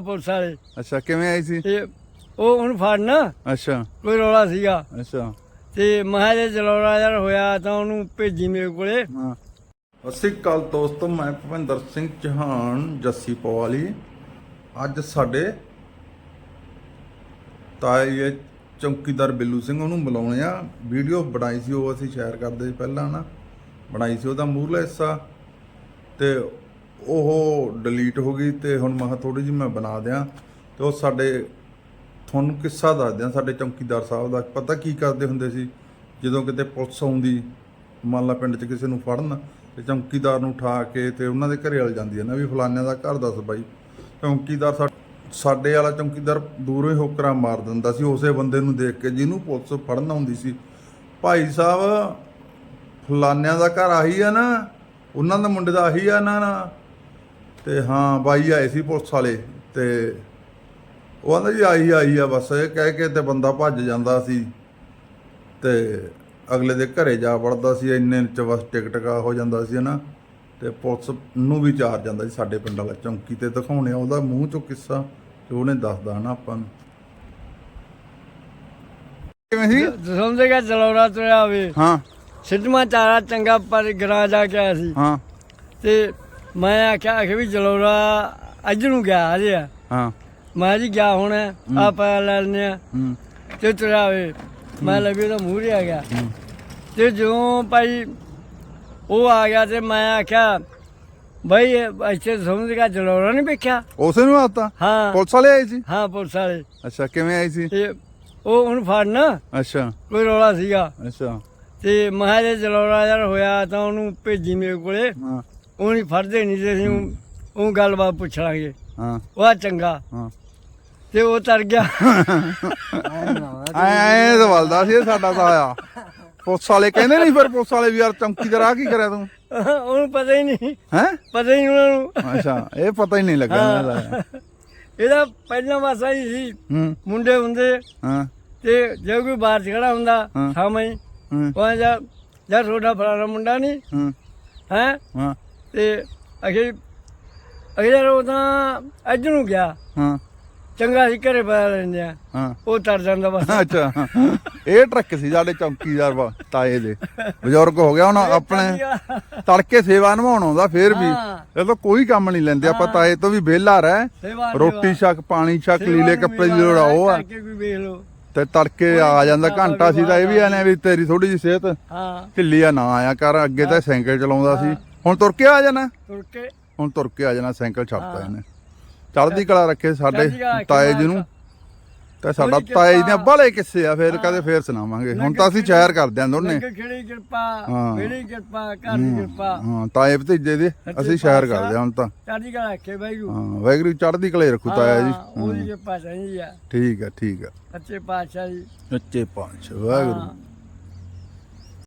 Police ਵਾਲੇ। ਅੱਛਾ ਕਿਵੇਂ ਆਈ ਸੀ? ਤੇ ਉਹ ਉਹਨੂੰ ਫੜਨਾ। ਅੱਛਾ। ਕੋਈ ਰੌਲਾ ਸੀਗਾ। ਅੱਛਾ। ਤੇ ਮਹਾਂ ਜੇ ਜਲੌਰਾ ਯਾਰ ਹੋਇਆ ਤਾਂ ਉਹਨੂੰ ਭੇਜੀ ਮੇਰੇ ਕੋਲੇ। ਹਾਂ। ਅਸੀਂ ਕੱਲ ਦੋਸਤੋ ਮੈਂ ਭਵਿੰਦਰ ਸਿੰਘ ਚੌਹਾਨ ਜੱਸੀ ਪਵਾਲੀ। ਅੱਜ ਸਾਡੇ ਤਾਏ ਚੌਕੀਦਾਰ ਬਿੱਲੂ ਸਿੰਘ ਉਹਨੂੰ ਬੁਲਾਉਣੇ ਆ। ਵੀਡੀਓ ਬਣਾਈ ਸੀ ਉਹ ਅਸੀਂ ਸ਼ੇਅਰ ਕਰਦੇ ਪਹਿਲਾਂ ਨਾ। ਬਣਾਈ ਸੀ ਉਹਦਾ ਮੂਹਰਲਾ ਹਿੱਸਾ। ਤੇ ਉਹ ਡਿਲੀਟ ਹੋ ਗਈ ਤੇ ਹੁਣ ਮੈਂ ਥੋੜੀ ਜਿਹੀ ਮੈਂ ਬਣਾ ਦਿਆਂ ਤੇ ਉਹ ਸਾਡੇ ਤੁਹਾਨੂੰ ਕਿੱਸਾ ਦੱਸ ਦਿਆਂ, ਸਾਡੇ ਚੌਕੀਦਾਰ ਸਾਹਿਬ ਦਾ। ਪਤਾ ਕੀ ਕਰਦੇ ਹੁੰਦੇ ਸੀ? ਜਦੋਂ ਕਿਤੇ ਪੁਲਿਸ ਆਉਂਦੀ, ਮੰਨ ਲਾ ਪਿੰਡ 'ਚ ਕਿਸੇ ਨੂੰ ਫੜਨ ਤੇ ਚੌਕੀਦਾਰ ਨੂੰ ਉਠਾ ਕੇ ਤੇ ਉਹਨਾਂ ਦੇ ਘਰੇ ਵਾਲ ਜਾਂਦੀ ਹੈ ਨਾ ਵੀ ਫਲਾਨਿਆਂ ਦਾ ਘਰ ਦੱਸ ਬਾਈ। ਚੌਕੀਦਾਰ ਸਾਡੇ ਵਾਲਾ ਚੌਕੀਦਾਰ ਦੂਰੋਂ ਹੀ ਹੋਕਰਾ ਮਾਰ ਦਿੰਦਾ ਸੀ, ਉਸੇ ਬੰਦੇ ਨੂੰ ਦੇਖ ਕੇ ਜਿਹਨੂੰ ਪੁਲਿਸ ਫੜਨ ਆਉਂਦੀ ਸੀ। ਭਾਈ ਸਾਹਿਬ ਫਲਾਨਿਆਂ ਦਾ ਘਰ ਆਹੀ ਆ ਨਾ, ਉਹਨਾਂ ਦਾ ਮੁੰਡੇ ਦਾ ਆਹੀ ਆ ਨਾ ਨਾ। ਤੇ ਹਾਂ ਬਾਈ ਆਏ ਸੀ ਪੁਲਿਸ ਵਾਲੇ ਤੇ ਉਹ ਆਂਦਾ ਜੀ ਆਈ ਆਈ ਆ ਬਸ ਇਹ ਕਹਿ ਕੇ ਤੇ ਬੰਦਾ ਭੱਜ ਜਾਂਦਾ ਸੀ ਤੇ ਅਗਲੇ ਦੇ ਘਰੇ ਜਾ ਵੜਦਾ ਸੀ ਇੰਨੇ ਚ ਬਸ ਟਿਕਟਕਾ ਹੋ ਜਾਂਦਾ ਸੀ ਨਾ ਤੇ ਪੁਲਿਸ ਨੂੰ ਵੀ ਚਾਰ ਜਾਂਦਾ ਸੀ ਸਾਡੇ ਪਿੰਡ ਵਾਲਾ ਚੌਂਕੀ ਤੇ ਦਿਖਾਉਣੇ ਆ ਉਹਦਾ ਮੂੰਹ ਚੋਂ ਕਿੱਸਾ ਤੇ ਉਹਨੇ ਦੱਸਦਾ ਨਾ ਆਪਾਂ ਨੂੰ। ਕਿਵੇਂ ਸੀ? ਸਮਝੇਗਾ ਜਲੌਰਾ ਤੁਰਿਆ ਹੋਵੇ। ਹਾਂ। ਸਿੱਧਵਾਂ ਚਾਰਾ ਚੰਗਾ ਪਰ ਗਰਾਂ ਜਾ ਕੇ ਆਇਆ ਸੀ। ਹਾਂ। ਤੇ ਮੈਂ ਆਖਿਆ ਕਿ ਵੀ ਜਲੌਰਾ ਅੱਜ ਨੂੰ ਗਿਆ ਹਜੇ ਆ। ਹਾਂ। ਮੈਂ ਜੀ ਗਿਆ ਹੁਣ ਆ ਪਾ ਲੈਣੇ ਆ। ਹੂੰ। ਤੇ ਤੁਰਿਆ ਹੋਵੇ ਮੈਂ ਲੱਭੀ ਉਹਦਾ ਮੂੰਹ ਹੀ ਆ ਗਿਆ। ਤੇ ਜਦੋਂ ਭਾਈ ਉਹ ਆ ਗਿਆ ਤੇ ਮੈਂ ਆਖਿਆ ਇਹ ਇੱਥੇ ਸਮਝ ਗਿਆ ਜਲੌਰਾ ਨਹੀਂ ਵੇਖਿਆ? ਉਸੇ ਨੂੰ ਆਤਾ? ਹਾਂ। ਪੁਲਿਸ ਵਾਲੇ ਆਏ ਸੀ? ਹਾਂ ਪੁਲਿਸ ਵਾਲੇ। ਅੱਛਾ ਕਿਵੇਂ ਆਈ ਸੀ? ਤੇ ਉਹ ਉਹਨੂੰ ਫੜਨਾ। ਅੱਛਾ। ਕੋਈ ਰੌਲਾ ਸੀਗਾ। ਅੱਛਾ। ਤੇ ਮਹਾਂ ਜੇ ਜਲੌਰਾ ਯਾਰ ਹੋਇਆ ਤਾਂ ਉਹਨੂੰ ਭੇਜੀ ਮੇਰੇ ਕੋਲੇ। ਹਾਂ। ਉਹ ਨਹੀਂ ਫੜਦੇ ਨਹੀਂ ਤੇ ਅਸੀਂ ਉਹ- ਉਹ ਗੱਲਬਾਤ ਪੁੱਛ ਲਾਂਗੇ। ਹਾਂ। ਉਹ ਆ ਚੰਗਾ। ਹਾਂ। ਤੇ ਉਹ ਤਰ ਗਿਆ। ਐ ਐ ਤਾਂ ਵਲਦਾ ਸੀ ਇਹ ਸਾਡਾ ਤਾਂ ਆਇਆ। ਪੁਲਿਸ ਵਾਲੇ ਕਹਿੰਦੇ ਨਹੀਂ ਫਿਰ ਪੁਲਿਸ ਵਾਲੇ ਵੀ ਯਾਰ ਚੌਂਕੀਦਾਰ ਆ ਕੀ ਕਰਿਆ ਤੂੰ? ਉਹਨੂੰ ਪਤਾ ਹੀ ਨਹੀਂ। ਹੈ? ਪਤਾ ਹੀ ਨਹੀਂ ਉਹਨਾਂ ਨੂੰ। ਅੱਛਾ ਇਹ ਪਤਾ ਹੀ ਨਹੀਂ ਲੱਗਾ ਮੈਨੂੰ ਲੱਗਦਾ। ਇਹਦਾ ਪਹਿਲਾਂ ਵਾਸਾ ਹੀ ਸੀ। ਹੂੰ। ਮੁੰਡੇ ਹੁੰਦੇ। ਹਾਂ। ਤੇ ਜੇ ਕੋਈ ਬਾਹਰ ਝਗੜਾ ਹੁੰਦਾ ਹਾਂ। ਸਾਹਮਣੇ। ਹੂੰ। ਉਹ ਜਾ ਜਾ ਤੁਹਾਡਾ ਫਲਾਣਾ ਮੁੰਡਾ ਨਹੀਂ ਹੂੰ। ਹੈ? ਹਾਂ। ਤੇ ਅਗੇ ਅਗੇ ਯਾਰ ਉਹ ਤਾਂ ਅੱਜ ਨੂੰ ਗਿਆ। ਹਾਂ। ਚੰਗਾ ਸੀ ਘਰੇ ਪਾ ਲੈਂਦੇ ਆ। ਹਾਂ। ਉਹ ਤਰ ਜਾਂਦਾ ਬਸ। ਅੱਛਾ। ਇਹ ਟਰੱਕ ਸੀ ਸਾਡੇ ਚੌਕੀਦਾਰ ਵਾ ਤਾਏ ਦੇ। ਬਜ਼ੁਰਗ ਹੋ ਗਿਆ ਹੁਣ ਆਪਣੇ ਤੜਕੇ ਸੇਵਾ ਨਿਭਾਉਣ ਆਉਂਦਾ ਫੇਰ ਵੀ। ਇਹ ਤਾਂ ਕੋਈ ਕੰਮ ਨਹੀਂ ਲੈਂਦੇ ਆਪਾਂ ਤਾਏ ਤੋਂ ਵੀ ਵਿਹਲਾ ਰਹਿ। ਰੋਟੀ ਛਕ ਪਾਣੀ ਛਕ ਲੀਲੇ ਕੱਪੜੇ ਦੀ ਲੋੜ ਆ ਉਹ ਆ। ਤੇ ਤੜਕੇ ਆ ਜਾਂਦਾ ਘੰਟਾ ਸੀ ਤਾਂ ਇਹ ਵੀ ਆਨੇ ਵੀ ਤੇਰੀ ਥੋੜੀ ਜਿਹੀ ਸਿਹਤ। ਹਾਂ। ਢਿੱਲੀ ਆ ਨਾ ਆਇਆ ਕਰ ਅੱਗੇ ਤਾਂ ਸਾਈਕਲ ਚਲਾਉਂਦਾ ਸੀ। ਹੁਣ ਤੁਰ ਕੇ ਆ ਜਾਣਾ? ਤੁਰ ਕੇ। ਹੁਣ ਤੁਰ ਕੇ ਆ ਜਾਣਾ ਸਾਈਕਲ ਛੱਡਤਾ। ਇਹਨੇ। ਚੜ੍ਹਦੀ ਕਲਾ ਰੱਖੇ ਸਾਡੇ ਤਾਏ ਜੀ। ਨੂੰ। ਤੇ ਸਾਡਾ ਤਾਏ ਜੀ ਕਿਰਪਾ। ਬਾਲੇ ਕਿੱਸੇ ਆ ਫੇਰ ਕਦੇ ਫੇਰ ਸੁਣਾਵਾਂਗੇ। ਹੁਣ ਤਾਂ ਅਸੀਂ ਸ਼ੇਅਰ ਕਰਦੇ ਆਂ ਦੋਨੇ। ਲੱਗੇ ਖੜੀ ਕਿਰਪਾ ਹਾਂ। ਮੇਰੀ ਕਿਰਪਾ ਘਰ ਦੀ ਕਿਰਪਾ। ਹਾਂ ਤਾਏ ਭਤੀਜੇ ਦੇ ਅਸੀਂ ਸ਼ੇਅਰ ਕਰਦੇ ਆਂ ਹੁਣ ਤਾਂ। ਚੜ੍ਹਦੀ ਕਲਾ ਰੱਖੇ ਬਾਈ ਨੂੰ ਹਾਂ ਵਾਹਿਗੁਰੂ ਚੜ੍ਹਦੀ ਕਲੇ ਰੱਖੂ ਤਾਇਆ ਜੀ। ਉਹਦੀ ਕਿਰਪਾ ਚਾਹੀਦੀ ਆ। ਠੀਕ ਆ ਠੀਕ ਆ। ਸੱਚੇ ਪਾਤਸ਼ਾਹ ਦੀ ਸੱਚੇ ਪਾਤਸ਼ਾਹ ਵਾਹਿਗੁਰੂ।